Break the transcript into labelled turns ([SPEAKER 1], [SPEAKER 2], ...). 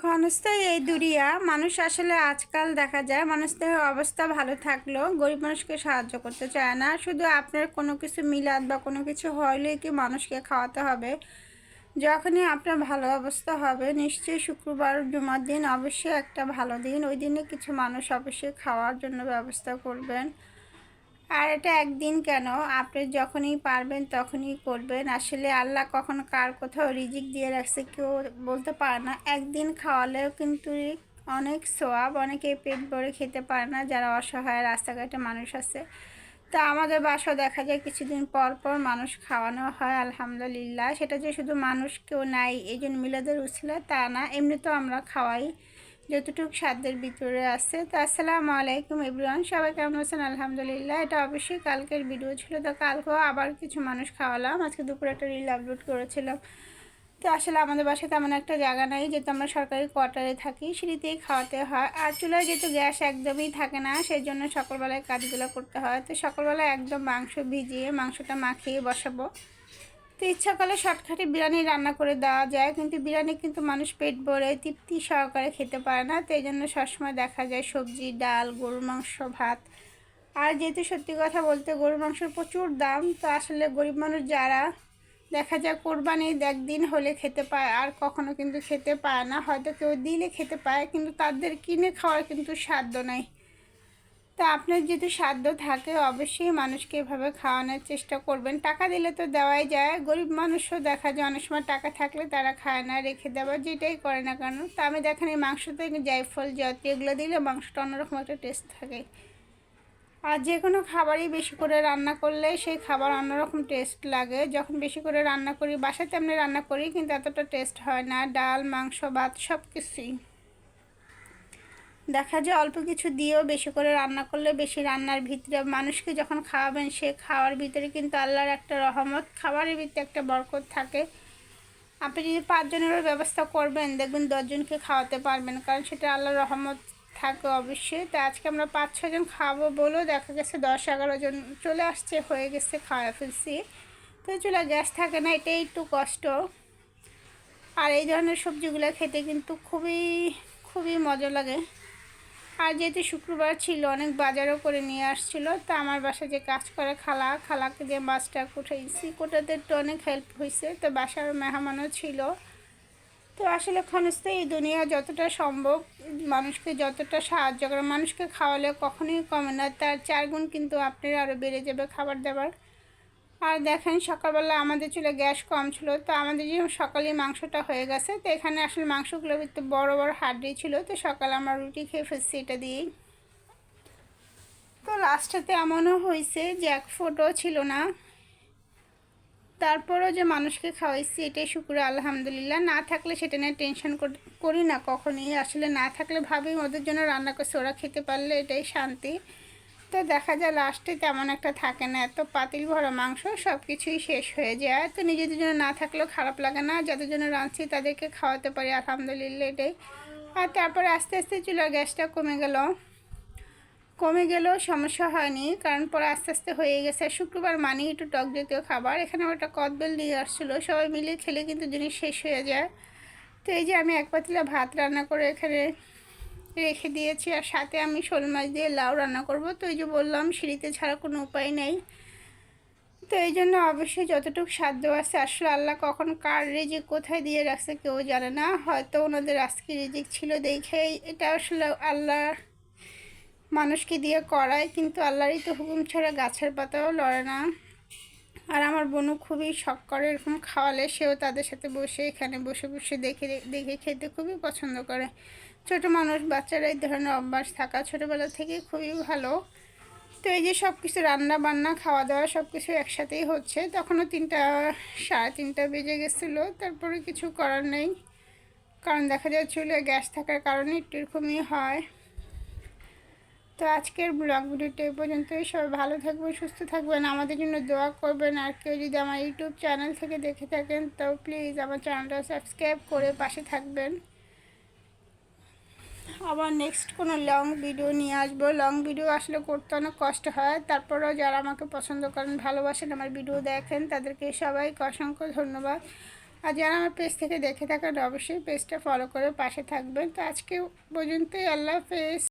[SPEAKER 1] ক্ষণস্থায়ী এই দুরিয়া, মানুষ আসলে আজকাল দেখা যায় মানুষদের অবস্থা ভালো থাকলেও গরিব মানুষকে সাহায্য করতে চায় না। শুধু আপনার কোনো কিছু মিলাদ বা কোনো কিছু হলেই কি মানুষকে খাওয়াতে হবে? যখনই আপনার ভালো অবস্থা হবে, নিশ্চয়ই শুক্রবার, জুমার দিন অবশ্যই একটা ভালো দিন। ওই দিনে কিছু মানুষ অবশ্যই খাওয়ার জন্য ব্যবস্থা করবেন। আর এটা একদিন কেন? আপনি যখনই পারবেন তখনই করবেন। আসলে আল্লাহ কখন কার কোথাও রিজিক দিয়ে রাখছে কেউ বলতে পারে না। একদিন খাওয়ালেও কিন্তু অনেক সোয়াব অনেকে পেট ভরে খেতে পারে না, যারা অসহায় রাস্তাঘাটে মানুষ আছে। তা আমাদের বাসাও দেখা যায় কিছুদিন পর পর মানুষ খাওয়ানো হয়, আলহামদুলিল্লাহ। সেটা যে শুধু মানুষ কেউ নাই, এই জন্য মিলাদের উছিল তা না। এমনি তো আমরা খাওয়াই। যতটুকু সাধ্যের ভিতরে আছে। তো আসসালামু আলাইকুম এভরিওয়ান, সবাই কেমন আছেন? আলহামদুলিল্লাহ, এটা অবশ্যই কালকের ভিডিও ছিল। তো কালকেও আবার কিছু মানুষ খাওয়ালাম। আজকে দুপুরে একটা রিল আপলোড করেছিলাম। তো আসলে আমাদের বাসায় তেমন একটা জায়গা নাই। যেহেতু আমরা সরকারি কোয়ার্টারে থাকি সিঁড়িতেই খাওয়াতে হয়। আর চুলায় যেহেতু গ্যাস একদমই থাকে না সেই জন্য সকালবেলায় কাজগুলো করতে হয়। তো সকালবেলায় একদম মাংস ভিজিয়ে মাংসটা মাখিয়ে বসাবো। তো ইচ্ছা করলে শর্টকাটে বিরিয়ানি রান্না করে দেওয়া যায়, কিন্তু বিরিয়ানি কিন্তু মানুষ পেট ভরে তৃপ্তি সহকারে খেতে পারে না। তো এই জন্য সবসময় দেখা যায় সবজি, ডাল, গরুর মাংস, ভাত। আর যেহেতু সত্যি কথা বলতে গরুর মাংসের প্রচুর দাম, তো আসলে গরিব মানুষ যারা দেখা যায় কোরবানি একদিন হলে খেতে পায়, আর কখনো কিন্তু খেতে পায় না। হয়তো কেউ দিলে খেতে পায়, কিন্তু তাদের কিনে খাওয়ার কিন্তু সাধ্য নাই। তা আপনার যদি সাধ্য থাকে, অবশ্যই মানুষকে এভাবে খাওয়ানোর চেষ্টা করবেন। টাকা দিলে তো দেওয়াই যায়। গরিব মানুষও দেখা যায়, অনেক সময় টাকা থাকলে তারা খায় না, রেখে দেওয়া যেটাই করে না কেন। তা আমি দেখেন এই মাংসতে জায়ফল জাতি, এগুলো দিলে মাংসটা অন্যরকম একটা টেস্ট থাকে। আর যে কোনো খাবারই বেশি করে রান্না করলে সেই খাবার অন্যরকম টেস্ট লাগে। যখন বেশি করে রান্না করি বাসাতে আমরা রান্না করি, কিন্তু এতটা টেস্ট হয় না। ডাল, মাংস, ভাত সব কিছুই দেখা যায় অল্প কিছু দিয়েও বেশি করে রান্না করলে বেশি রান্নার ভিতরে মানুষকে যখন খাওয়াবেন, সে খাওয়ার ভিতরে কিন্তু আল্লাহর একটা রহমত, খাবারের ভিতরে একটা বরকত থাকে। আপনি যদি পাঁচজনেরও ব্যবস্থা করবেন, দেখবেন দশজনকে খাওয়াতে পারবেন, কারণ সেটা আল্লাহর রহমত থাকে অবশ্যই। তো আজকে আমরা পাঁচ ছজন খাব বলেও দেখা গেছে দশ এগারো জন চলে আসছে, হয়ে গেছে খাওয়া ফেলছি। তো চলে গ্যাস থাকে না, এটাই একটু কষ্ট। আর এই ধরনের সবজিগুলো খেতে কিন্তু খুবই খুবই মজা লাগে। আর যেহেতু শুক্রবার ছিল, অনেক বাজারও করে নিয়ে আসছিল, তা আমার বাসায় যে কাজ করে খালা, খালাকে দিয়ে মাছটা কুঠাইছি। কোটাতে একটু অনেক হেল্প হয়েছে তো বাসার মেহমানও ছিল। তো আসলে ক্ষণস্থায়ী দুনিয়া যতটা সম্ভব, মানুষকে যতটা সাহায্য করে, মানুষকে খাওয়ালে কখনোই কমে না। তার চার গুণ কিন্তু আপনার আরও বেড়ে যাবে খাবার দাবার। আর দেখেন সকালবেলা আমাদের চুলে গ্যাস কম ছিল, তো আমাদের যে সকালে মাংসটা হয়ে গেছে, তো এখানে আসলে মাংসগুলো একটু বড় বড় হাড্ডি ছিল, তো সকালে আমরা রুটি খেয়ে ফেলছি এটা দিয়েই। তো লাস্টেতে এমনও হয়েছে যে এক ফোটো ছিল না। তারপরও যে মানুষকে খাওয়াইছি এটাই শুক্র, আলহামদুলিল্লাহ। না থাকলে সেটা নিয়ে টেনশন করি না কখনই। আসলে না থাকলে ভাবি ওদের জন্য রান্না করছে, ওরা খেতে পারলে এটাই শান্তি। তো দেখা যায় লাস্টে তেমন একটা থাকে না। এত পাতিল ভরা মাংস সব কিছুই শেষ হয়ে যায়। তো নিজেদের জন্য না থাকলেও খারাপ লাগে না। যাদের জন্য রাঁধছি তাদেরকে খাওয়াতে পারি, আলহামদুলিল্লাহ এটাই। আর তারপরে আস্তে আস্তে চুলার গ্যাসটা কমে গেল। কমে গেলেও সমস্যা হয়নি, কারণ পরে আস্তে আস্তে হয়ে গেছে। শুক্রবার মানি একটু টক জাতীয় খাবার। এখানে একটা কদবেল নিয়ে আসছিল। সবাই মিলে খেলে কিন্তু জিনিস শেষ হয়ে যায়। তো এই যে আমি এক পাতিলা ভাত রান্না করে এখানে রেখে দিয়েছি আর সাথে আমি শোল মাছ দিয়ে লাউ রান্না করব। তো এই যে বললাম, সিঁড়িতে ছাড়া কোনো উপায় নেই। তো এই জন্য অবশ্যই যতটুকু সাধ্য আছে, আসলে আল্লাহ কখন কার রেজিক কোথায় দিয়ে রাখছে কেউ জানে না। হয়তো ওনাদের আজকে রেজিক ছিল দেখেই। এটা আসলে আল্লাহ মানুষকে দিয়ে করায়, কিন্তু আল্লাহরই তো হুকুম ছাড়া গাছের পাতাও লড়ে না। আর আমার বোনও খুবই শখ করে এরকম খাওয়ালে, সেও তাদের সাথে বসে, এখানে বসে বসে দেখে দেখে খেতে খুবই পছন্দ করে। ছোট মানুষ, বাচ্চারা এই ধরনের অভ্যাস থাকা ছোটোবেলা থেকে খুবই ভালো। তো এই যে সব কিছু রান্না বান্না, খাওয়া দাওয়া সব কিছু একসাথেই হচ্ছে, তখনও তিনটা, সাড়ে তিনটা বেজে গেছিল, তারপরে কিছু করার নেই। কারণ দেখা যায় চুলে গ্যাস থাকার কারণে একটু এরকমই হয়। তো আজকের ব্লগ ভিডিওটা এই পর্যন্তই। সবাই ভালো থাকবেন, সুস্থ থাকবেন, আমাদের জন্য দোয়া করবেন। আর কেউ যদি আমার ইউটিউব চ্যানেল থেকে দেখে থাকেন, তো প্লিজ আমার চ্যানেলটা সাবস্ক্রাইব করে পাশে থাকবেন। আবার নেক্সট কোনো লং ভিডিও নিয়ে আসব। লং ভিডিও আসলে করতে অনেক কষ্ট হয়। তারপরেও যারা আমাকে পছন্দ করেন, ভালোবাসেন, আমার ভিডিও দেখেন, তাদেরকে সবাইকে অসংখ্য ধন্যবাদ। আর যারা আমার পেজ থেকে দেখে থাকেন, অবশ্যই পেজটা ফলো করে পাশে থাকবেন। তো আজকে পর্যন্তই, আল্লাহ হাফেজ।